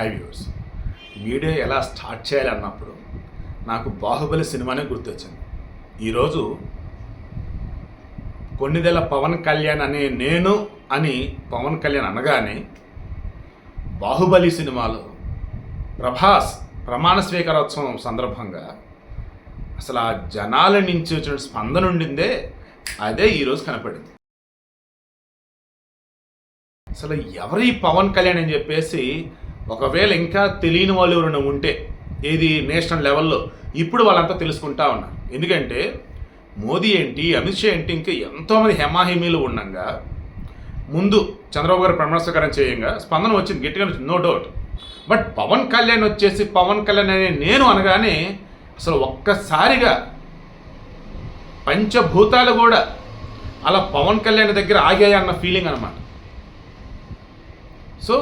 High views video ఎలా start చేయాలి అన్నప్పుడు నాకు బాహుబలి సినిమానే గుర్తొచ్చింది. ఈరోజు కొన్నిదేల పవన్ కళ్యాణ్ అనే నేను అని పవన్ కళ్యాణ్ అనగానే బాహుబలి సినిమాలో ప్రభాస్ ప్రమాణ స్వీకారోత్సవం సందర్భంగా అసలు ఆ జనాల నుంచి వచ్చిన స్పందన ఉండిందే అదే ఈరోజు కనపడింది. అసలు ఎవరి పవన్ కళ్యాణ్ అని చెప్పేసి ఒకవేళ ఇంకా తెలియని వాళ్ళు ఎవరైనా ఉంటే ఏది నేషనల్ లెవెల్లో ఇప్పుడు వాళ్ళంతా తెలుసుకుంటా ఉన్నారు ఎందుకంటే మోదీ ఏంటి అమిత్ షా ఏంటి ఇంకా ఎంతోమంది హెమాహిమీలు ఉండగా ముందు చంద్రబాబు గారు ప్రమాణస్వీకారం చేయంగా స్పందన వచ్చింది గట్టిగా no doubt but Pawan Kalyan వచ్చేసి పవన్ కళ్యాణ్ అనే నేను అనగానే అసలు ఒక్కసారిగా పంచభూతాలు కూడా అలా పవన్ కళ్యాణ్ దగ్గర ఆగాయి అన్న ఫీలింగ్ అనమాట సో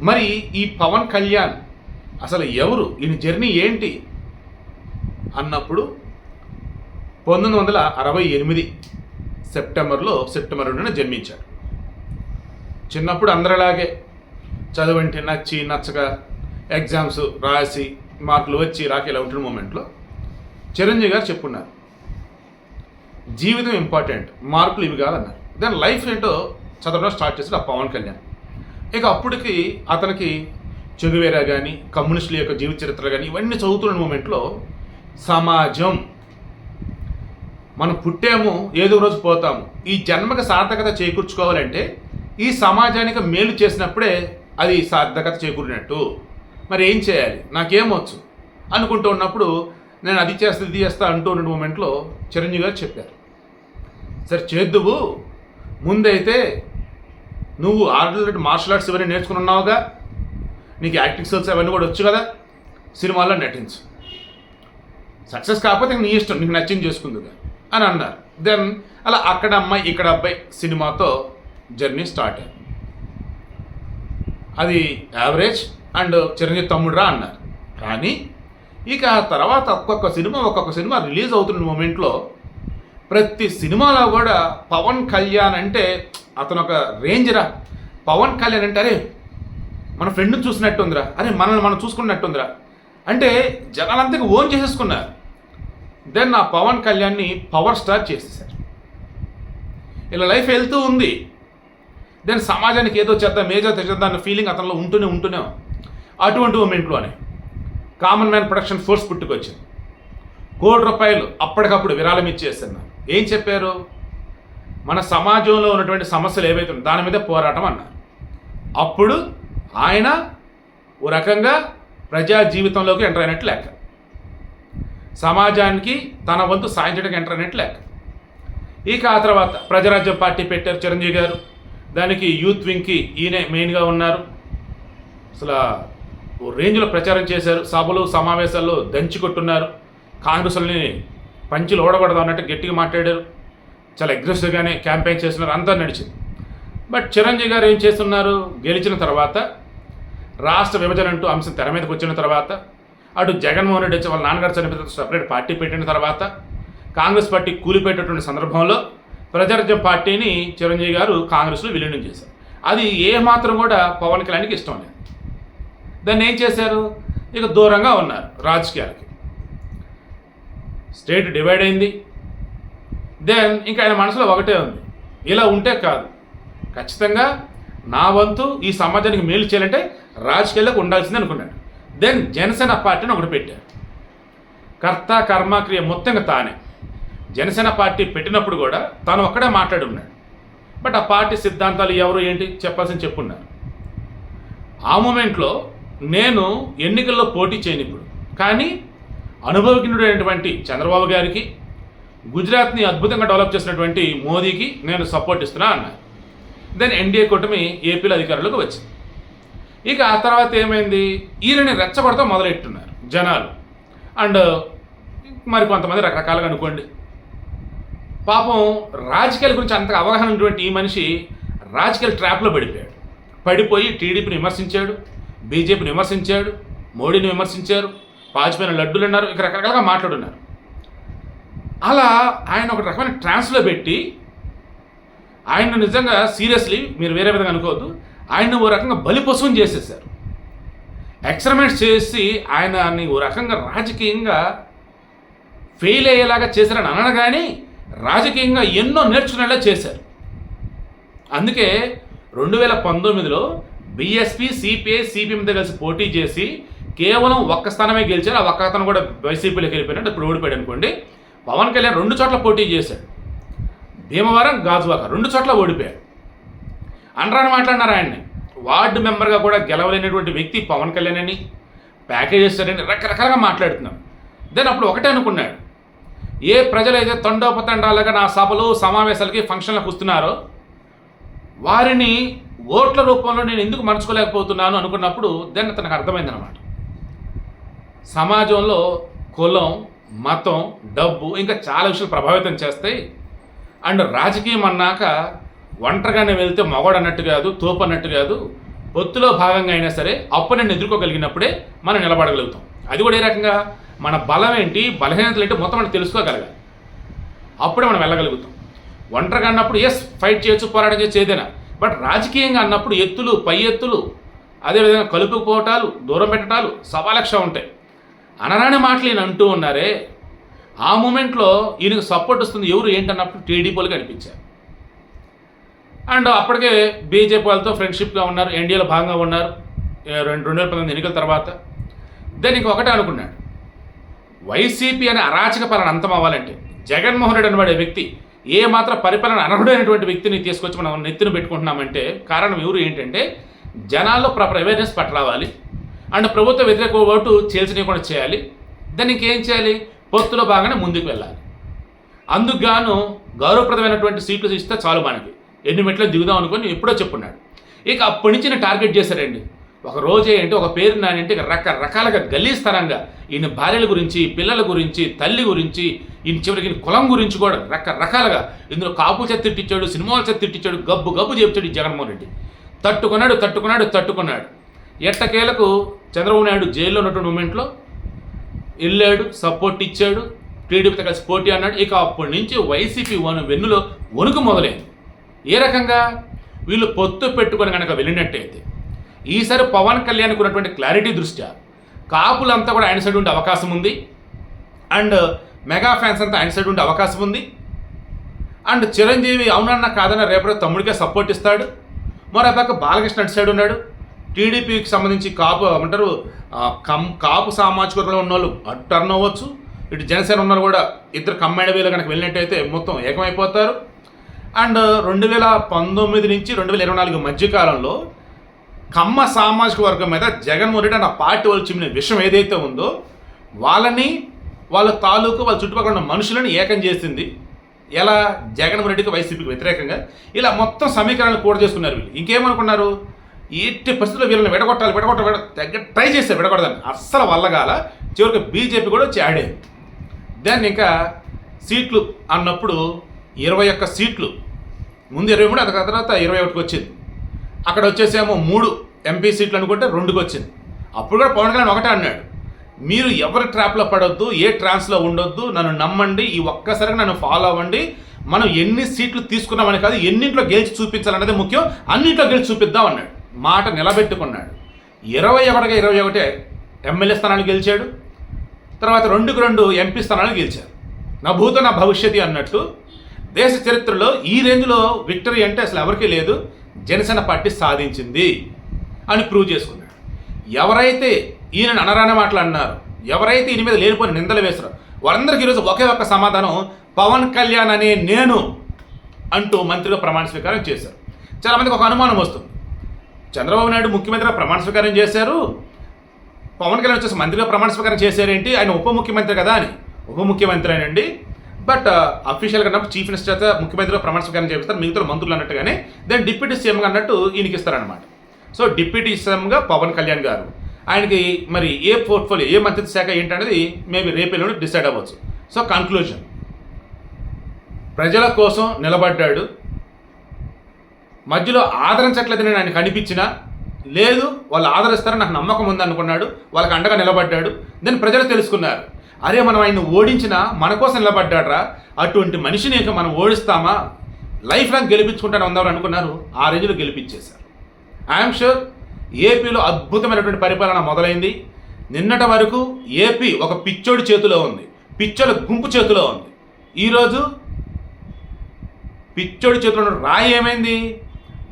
మరి ఈ పవన్ కళ్యాణ్ అసలు ఎవరు? ఈయన జర్నీ ఏంటి? అన్నప్పుడు పంతొమ్మిది వందల అరవై ఎనిమిది సెప్టెంబర్లో సెప్టెంబర్ రెండున జన్మించాడు. చిన్నప్పుడు అందరిలాగే చదువంటే నచ్చి నచ్చక ఎగ్జామ్స్ రాసి మార్కులు వచ్చి రాక ఇలా ఉంటున్న మూమెంట్లో చిరంజీవి గారు చెప్పున్నారు. జీవితం ఇంపార్టెంట్ మార్కులు ఇవి కాదన్నారు. దాని లైఫ్ ఏంటో చదవడం స్టార్ట్ చేశాడు ఆ పవన్ కళ్యాణ్. ఇక అప్పటికి అతనికి చెగువేరా కానీ కమ్యూనిస్టుల యొక్క జీవిత చరిత్ర కానీ ఇవన్నీ చదువుతున్న మూమెంట్లో సమాజం మనం పుట్టాము ఏదో రోజు పోతాము. ఈ జన్మకి సార్థకత చేకూర్చుకోవాలంటే ఈ సమాజానికి మేలు చేసినప్పుడే అది సార్థకత చేకూరినట్టు. మరి ఏం చేయాలి? నాకేమొచ్చు అనుకుంటూ ఉన్నప్పుడు నేను అది చేస్తా ఇది చేస్తా అంటూ ఉన్న మూమెంట్లో చిరంజీవి గారు చెప్పారు. సరే చేద్దువు. ముందైతే నువ్వు ఆల్రెడీ మార్షల్ ఆర్ట్స్ ఇవన్నీ నేర్చుకుని ఉన్నావుగా? నీకు యాక్టింగ్ స్కిల్స్ అవన్నీ కూడా వచ్చు కదా? సినిమాల్లో నటించు. సక్సెస్ కాకపోతే నీ ఇష్టం నీకు నచ్చింది చేసుకుందిగా అని అన్నారు. దెన్ అలా అక్కడ అమ్మాయి ఇక్కడ అబ్బాయి సినిమాతో జర్నీ స్టార్ట్ అయింది. అది యావరేజ్ అండ్ చిరంజీవి తమ్ముడురా అన్నారు. కానీ ఇక తర్వాత ఒక్కొక్క సినిమా ఒక్కొక్క సినిమా రిలీజ్ అవుతున్న మూమెంట్లో ప్రతి సినిమాలో కూడా పవన్ కళ్యాణ్ అంటే అతను ఒక రేంజ్రా పవన్ కళ్యాణ్ అంటే అరే మన ఫ్రెండ్ని చూసినట్టుందిరా. అరే మనల్ని మనం చూసుకున్నట్టుందిరా. అంటే జనాలంతకు ఓన్ చేసేసుకున్నారు. దెన్ ఆ పవన్ కళ్యాణ్ని పవర్ స్టార్ చేసేసారు ఇలా లైఫ్ వెళ్తూ ఉంది. దెన్ సమాజానికి ఏదో చేద్దాం ఏదో తెచ్చేద్దాం అన్న ఫీలింగ్ అతనిలో ఉంటూనే ఉంటూనే అటువంటి మూమెంట్లోనే కామన్ మ్యాన్ ప్రొడక్షన్ ఫోర్స్ పుట్టుకొచ్చింది. కోటి రూపాయలు అప్పటికప్పుడు విరాళం ఇచ్చేస్తున్నారు ఏం చెప్పారు? మన సమాజంలో ఉన్నటువంటి సమస్యలు ఏవైతే దాని మీద పోరాటం అన్నారు. అప్పుడు ఆయన ఓ రకంగా ప్రజా జీవితంలోకి ఎంటర్ అయినట్టు లెక్క. సమాజానికి తన వంతు సాయం చేయడానికి ఎంటర్ అయినట్టు లెక్క. ఇక ఆ తర్వాత ప్రజారాజ్యం పార్టీ పెట్టారు చిరంజీవి గారు. దానికి యూత్ వింగ్కి ఈయనే మెయిన్గా ఉన్నారు. అసలు ఓ రేంజ్లో ప్రచారం చేశారు. సభలు సమావేశాల్లో దంచి కొట్టున్నారు. కాంగ్రెస్ని పంచులు ఓడకూడదు అన్నట్టు గట్టిగా మాట్లాడారు. చాలా అగ్రెసివ్గానే క్యాంపెయిన్ చేస్తున్నారు. అంతా నడిచింది. బట్ చిరంజీవి గారు ఏం చేస్తున్నారు? గెలిచిన తర్వాత రాష్ట్ర విభజన అంటూ అంశం తెర మీదకి వచ్చిన తర్వాత అటు జగన్మోహన్ రెడ్డి వచ్చి వాళ్ళ నాన్నగారు చనిపోయిన సపరేట్ పార్టీ పెట్టిన తర్వాత కాంగ్రెస్ పార్టీ కూలిపెట్టేటువంటి సందర్భంలో ప్రజారాజ్యం పార్టీని చిరంజీవి గారు కాంగ్రెస్లో విలీనం చేశారు. అది ఏ మాత్రం కూడా పవన్ కళ్యాణ్కి ఇష్టం లేదు. దాన్ని ఏం చేశారు? ఇక దూరంగా ఉన్నారు రాజకీయాలకి. స్టేట్ డివైడ్ అయింది. దెన్ ఇంకా ఆయన మనసులో ఒకటే ఉంది. ఇలా ఉంటే కాదు. ఖచ్చితంగా నా వంతు ఈ సమాజానికి మేలు చేయాలంటే రాజకీయాలకు ఉండాల్సింది అనుకున్నాడు. దెన్ జనసేన పార్టీని ఒకటి పెట్టాడు. కర్త కర్మక్రియ మొత్తంగా తానే. జనసేన పార్టీ పెట్టినప్పుడు కూడా తాను ఒక్కడే మాట్లాడి ఉన్నాడు. బట్ ఆ పార్టీ సిద్ధాంతాలు ఎవరు ఏంటి చెప్పాల్సింది చెప్పున్నారు. ఆ మూమెంట్లో నేను ఎన్నికల్లో పోటీ చేయను ఇప్పుడు కానీ అనుభవజ్ఞుడైనటువంటి చంద్రబాబు గారికి గుజరాత్ని అద్భుతంగా డెవలప్ చేసినటువంటి మోదీకి నేను సపోర్ట్ ఇస్తున్నా అన్నారు దెన్ ఎన్డీఏ కూటమి ఏపీలో అధికారంలోకి వచ్చింది. ఇక ఆ తర్వాత ఏమైంది? ఈయనని రెచ్చగొడతా మొదలెట్టున్నారు జనాలు. అండ్ మరి కొంతమంది రకరకాలుగా అనుకోండి. పాపం రాజకీయాల గురించి అంతగా అవగాహన ఉన్నటువంటి ఈ మనిషి రాజకీయాల ట్రాప్లో పడిపోయాడు. పడిపోయి టీడీపీని విమర్శించాడు బీజేపీని విమర్శించాడు మోడీని విమర్శించారు పాచిపోయిన లడ్డూలు అన్నారు ఇక రకరకాలుగా మాట్లాడున్నారు. అలా ఆయన ఒక రకమైన ట్రాన్స్లో పెట్టి ఆయన నిజంగా సీరియస్లీ మీరు వేరే విధంగా అనుకోవద్దు ఆయన ఓ రకంగా బలిపశువుని చేసేసారు ఎక్స్పెరిమెంట్స్ చేసి ఆయనని ఓ రకంగా రాజకీయంగా ఫెయిల్ అయ్యేలాగా చేశారని అనగానే రాజకీయంగా ఎన్నో నేర్చుకునేలా చేశారు. అందుకే రెండు వేల పంతొమ్మిదిలో బీఎస్పీ సిపిఐ సిపిఎంతో కలిసి పోటీ చేసి కేవలం ఒక్క స్థానమే గెలిచారు. ఆ ఒక్క అతను కూడా వైసీపీలోకి వెళ్ళిపోయినట్టు ఇప్పుడు ఓడిపోయాడు అనుకోండి. పవన్ కళ్యాణ్ రెండు చోట్ల పోటీ చేశాడు. భీమవరం గాజువాక రెండు చోట్ల ఓడిపోయాడు. అనరాని మాట్లాడినారు ఆయన్ని. వార్డు మెంబర్గా కూడా గెలవలేనటువంటి వ్యక్తి పవన్ కళ్యాణ్ అని ప్యాకేజ్ ఇస్తారని రకరకాలుగా మాట్లాడుతున్నాం. దెన్ అప్పుడు ఒకటే అనుకున్నాడు. ఏ ప్రజలైతే తండోపతండాలుగా నా సభలు సమావేశాలకి ఫంక్షన్లకు వస్తున్నారో వారిని ఓట్ల రూపంలో నేను ఎందుకు మర్చుకోలేకపోతున్నాను అనుకున్నప్పుడు దెన్ అతనికి అర్థమైందనమాట సమాజంలో కులం మతం డబ్బు ఇంకా చాలా విషయాలు ప్రభావితం చేస్తాయి అండ్ రాజకీయం అన్నాక ఒంటరిగానే వెళ్తే మగవాడు అన్నట్టు కాదు తోపు అన్నట్టు కాదు పొత్తులో భాగంగా అయినా సరే అప్పు నేను ఎదుర్కోగలిగినప్పుడే మనం నిలబడగలుగుతాం. అది కూడా ఏ రకంగా? మన బలం ఏంటి? బలహీనతలు ఏంటి? మొత్తం మనం తెలుసుకోగలగాలి. అప్పుడే మనం వెళ్ళగలుగుతాం. ఒంటరిగా అన్నప్పుడు ఎస్ ఫైట్ చేయొచ్చు పోరాటం చేయొచ్చు ఏదైనా. బట్ రాజకీయంగా అన్నప్పుడు ఎత్తులు పై ఎత్తులు అదేవిధంగా కలుపుకుపోవటాలు దూరం పెట్టడాలు సవాలక్ష ఉంటాయి. అనరాని మాటలు ఈయన అంటూ ఉన్నారే ఆ మూమెంట్లో ఈయనకు సపోర్ట్ వస్తుంది ఎవరు ఏంటన్నప్పుడు టీడీపీలుగా అనిపించారు అండ్ అప్పటికే బీజేపీ వాళ్ళతో ఫ్రెండ్షిప్గా ఉన్నారు ఎన్డీఏలో భాగంగా ఉన్నారు రెండు రెండు వేల పంతొమ్మిది ఎన్నికల తర్వాత. దెన్ ఒకటే అనుకున్నాడు. వైసీపీ అనే అరాచక పాలన అంతం అవ్వాలంటే జగన్మోహన్ రెడ్డి అనబడే వ్యక్తి ఏ మాత్రం పరిపాలన అనర్హుడైనటువంటి వ్యక్తిని తీసుకొచ్చి మనం నెత్తిన పెట్టుకుంటున్నామంటే కారణం ఎవరు ఏంటంటే జనాల్లో ప్రాపర్ అవేర్నెస్ పట్టరావాలి అండ్ ప్రభుత్వ వ్యతిరేక ఓటు చేల్చనీయకుండా చేయాలి. దానికి ఏం చేయాలి? పొత్తులో బాగానే ముందుకు వెళ్ళాలి. అందుకు గాను గౌరవప్రదమైనటువంటి సీట్లు ఇస్తే చాలు మనకి. ఎన్ని మెట్లు దిగుదాం అనుకొని ఎప్పుడో చెప్పున్నాడు. ఇక అప్పటి నుంచి నేను టార్గెట్ చేశారండి ఒక రోజు ఏంటి ఒక పేరు నానంటే రకరకాలుగా రకరకాలుగా గలీస్తనంగా ఈయన భార్యల గురించి పిల్లల గురించి తల్లి గురించి ఈయన చివరికి కులం గురించి కూడా రకరకాలుగా ఇందులో కాపు చెత్త సినిమాలు సినిమాల గబ్బు గబ్బు చెప్తాడు ఈ జగన్మోహన్ రెడ్డి. తట్టుకున్నాడు తట్టుకున్నాడు తట్టుకున్నాడు. ఎట్టకేలకు చంద్రబాబు నాయుడు జైల్లో ఉన్నటువంటి మూమెంట్లో వెళ్ళాడు సపోర్ట్ ఇచ్చాడు టీడీపీతో కలిసి పోటీ అన్నాడు. ఇక అప్పటి నుంచి వైసీపీ వను వెన్నులో వణుకు మొదలైంది. ఏ రకంగా? వీళ్ళు పొత్తు పెట్టుకొని కనుక వెళ్ళినట్టయితే ఈసారి పవన్ కళ్యాణ్కి ఉన్నటువంటి క్లారిటీ దృష్ట్యా కాపులంతా కూడా ఆయన సైడ్ ఉండే అవకాశం ఉంది. అండ్ మెగా ఫ్యాన్స్ అంతా ఆయన సైడ్ ఉండే అవకాశం ఉంది. అండ్ చిరంజీవి అవునన్నా కాదన్న రేపటి తమ్ముడికే సపోర్ట్ ఇస్తాడు. మరో పక్క బాలకృష్ణ అటు సైడ్ ఉన్నాడు. టీడీపీకి సంబంధించి కాపు ఏమంటారు కం కాపు సామాజిక వర్గంలో ఉన్న వాళ్ళు అటు టర్న్ అవ్వచ్చు. ఇటు జనసేన ఉన్న కూడా ఇద్దరు కమ్మాడ వేలు కనుక వెళ్ళినట్టయితే మొత్తం ఏకమైపోతారు. అండ్ రెండు వేల పంతొమ్మిది నుంచి రెండు వేల ఇరవై నాలుగు మధ్యకాలంలో కమ్మ సామాజిక వర్గం మీద జగన్మోహన్ రెడ్డి అన్న పార్టీ వాళ్ళు చిమ్మిన విషయం ఏదైతే ఉందో వాళ్ళని వాళ్ళ తాలూకు వాళ్ళ చుట్టుపక్కల ఉన్న మనుషులను ఏకం చేసింది. ఎలా? జగన్మోహన్ రెడ్డికి వైసీపీకి వ్యతిరేకంగా. ఇలా మొత్తం సమీకరణలు కూడా చేసుకున్నారు వీళ్ళు. ఇంకేమనుకున్నారు? ఎట్టి పరిస్థితుల్లో వీళ్ళని విడగొట్టాలి విడగొట్ట విడ దగ్గర ట్రై చేశారు విడగొడదాన్ని. అస్సలు వల్లగాల చివరికి బీజేపీ కూడా వచ్చి ఆడేది దాన్ని ఇంకా సీట్లు అన్నప్పుడు ఇరవై ఒక్క సీట్లు ముందు ఇరవై మూడు అది తర్వాత ఇరవై ఒకటికి వచ్చింది. అక్కడ వచ్చేసేమో మూడు ఎంపీ సీట్లు అనుకుంటే రెండుకి వచ్చింది. అప్పుడు కూడా పవన్ కళ్యాణ్ ఒకటే అన్నాడు మీరు ఎవరి ట్రాప్లో పడొద్దు ఏ ట్రాన్స్లో ఉండొద్దు నన్ను నమ్మండి ఈ ఒక్కసారిగా నన్ను ఫాలో అవ్వండి మనం ఎన్ని సీట్లు తీసుకున్నామని కాదు ఎన్నింట్లో గెలిచి చూపించాలన్నది ముఖ్యం అన్నింట్లో గెలిచి చూపిద్దాం అన్నాడు. మాట నిలబెట్టుకున్నాడు. ఇరవై ఒకటిగా ఇరవై ఒకటే ఎమ్మెల్యే స్థానాలు గెలిచాడు. తర్వాత రెండుకు రెండు ఎంపీ స్థానాలు గెలిచారు. నా భూత నా భవిష్యత్తు అన్నట్టు దేశ చరిత్రలో ఈ రేంజ్లో విక్టరీ అంటే అసలు ఎవరికీ లేదు. జనసేన పార్టీ సాధించింది అని ప్రూవ్ చేసుకున్నాడు. ఎవరైతే ఈయన అనరాని మాటలు అన్నారు ఎవరైతే ఈయన మీద లేనిపోయిన నిందలు వేశారో వారందరికీ ఈరోజు ఒకే ఒక్క సమాధానం పవన్ కళ్యాణ్ అనే నేను అంటూ మంత్రిగా ప్రమాణ స్వీకారం చేశారు. చాలామందికి ఒక అనుమానం వస్తుంది. చంద్రబాబు నాయుడు ముఖ్యమంత్రిగా ప్రమాణ స్వీకారం చేశారు. పవన్ కళ్యాణ్ వచ్చేసి మంత్రిగా ప్రమాణ స్వీకారం చేశారేంటి? ఆయన ఉప ముఖ్యమంత్రి కదా అని. ఉప ముఖ్యమంత్రి అనండి బట్ అఫీషియల్గా అన్నప్పుడు చీఫ్ మినిస్టర్ చేత ముఖ్యమంత్రిగా ప్రమాణ స్వీకారం చేపిస్తారు. మిగతా మంత్రులు అన్నట్టుగానే దెన్ డిప్యూటీ సీఎంగా అన్నట్టు ఈయనకి ఇస్తారనమాట సో డిప్యూటీ సీఎంగా పవన్ కళ్యాణ్ గారు. ఆయనకి మరి ఏ పోర్ట్ఫోలియో ఏ మంత్రిత్వ శాఖ ఏంటనేది మేబీ రేపేలోనే డిసైడ్ అవ్వచ్చు. సో కన్క్లూజన్ ప్రజల కోసం నిలబడ్డాడు. మధ్యలో ఆదరించట్లేదని నేను ఆయనకు అనిపించినా లేదు వాళ్ళు ఆదరిస్తారని నాకు నమ్మకం ఉందనుకున్నాడు వాళ్ళకి అండగా నిలబడ్డాడు దెన్ ప్రజలు తెలుసుకున్నారు. అరే మనం ఆయన ఓడించినా మన కోసం నిలబడ్డాడ్రా? అటువంటి మనిషిని ఇంకా మనం ఓడిస్తామా? లైఫ్ లాంగ్ గెలిపించుకుంటాను ఉందామని అనుకున్నారు ఆ రేంజ్లో గెలిపించేశారు. ఐఎమ్ షూర్ ఏపీలో అద్భుతమైనటువంటి పరిపాలన మొదలైంది. నిన్నటి వరకు ఏపీ ఒక పిచ్చోడి చేతిలో ఉంది పిచ్చోల గుంపు చేతిలో ఉంది. ఈరోజు పిచ్చోడి చేతిలో రాయి ఏమైంది?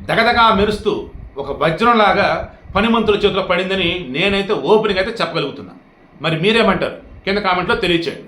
దగదగా మెరుస్తూ ఒక వజ్రంలాగా పనిమంతుల చేతిలో పడిందని నేనైతే ఓపెనింగ్ అయితే చెప్పగలుగుతున్నా. మరి మీరేమంటారు? కింద కామెంట్లో తెలియచేయండి.